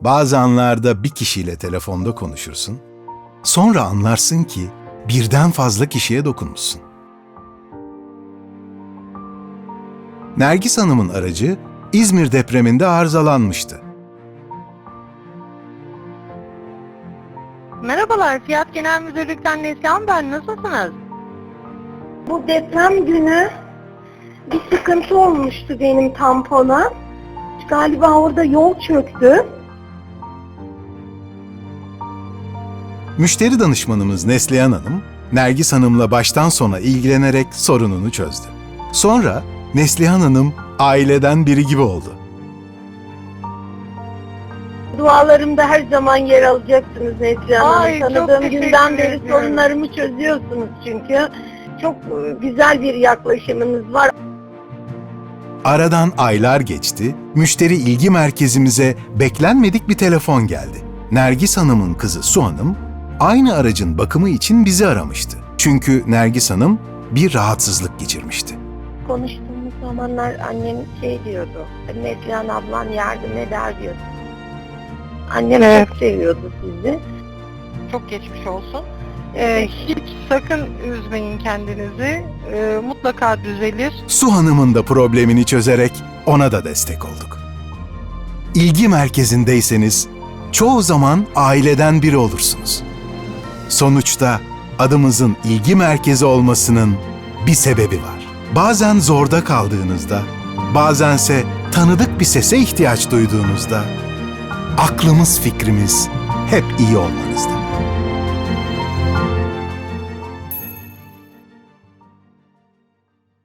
Bazı anlarda bir kişiyle telefonda konuşursun. Sonra anlarsın ki birden fazla kişiye dokunmuşsun. Nergis Hanım'ın aracı İzmir depreminde arızalanmıştı. Merhabalar, Fiyat Genel Müdürlük'ten Neslihan ben. Nasılsınız? Bu deprem günü bir sıkıntı olmuştu benim tampona. Galiba orada yol çöktü. Müşteri danışmanımız Neslihan Hanım, Nergis Hanım'la baştan sona ilgilenerek sorununu çözdü. Sonra Neslihan Hanım aileden biri gibi oldu. Dualarımda her zaman yer alacaksınız Neslihan Ay, Hanım. çok Tanıdığım teşekkür günden beri ediyorum. sorunlarımı çözüyorsunuz çünkü. Çok e, güzel bir yaklaşımınız var. Aradan aylar geçti, müşteri ilgi merkezimize beklenmedik bir telefon geldi. Nergis Hanım'ın kızı Su Hanım, aynı aracın bakımı için bizi aramıştı. Çünkü Nergis Hanım bir rahatsızlık geçirmişti. Konuştuğumuz zamanlar annem şey diyordu. Neslihan ablan yardım eder diyordu. Annem Evet. çok seviyordu sizi. Çok geçmiş olsun. Ee, hiç sakın üzmeyin kendinizi. Ee, mutlaka düzelir. Su Hanım'ın da problemini çözerek ona da destek olduk. İlgi merkezindeyseniz çoğu zaman aileden biri olursunuz. Sonuçta adımızın ilgi merkezi olmasının bir sebebi var. Bazen zorda kaldığınızda, bazense tanıdık bir sese ihtiyaç duyduğunuzda aklımız fikrimiz hep iyi olmanızda.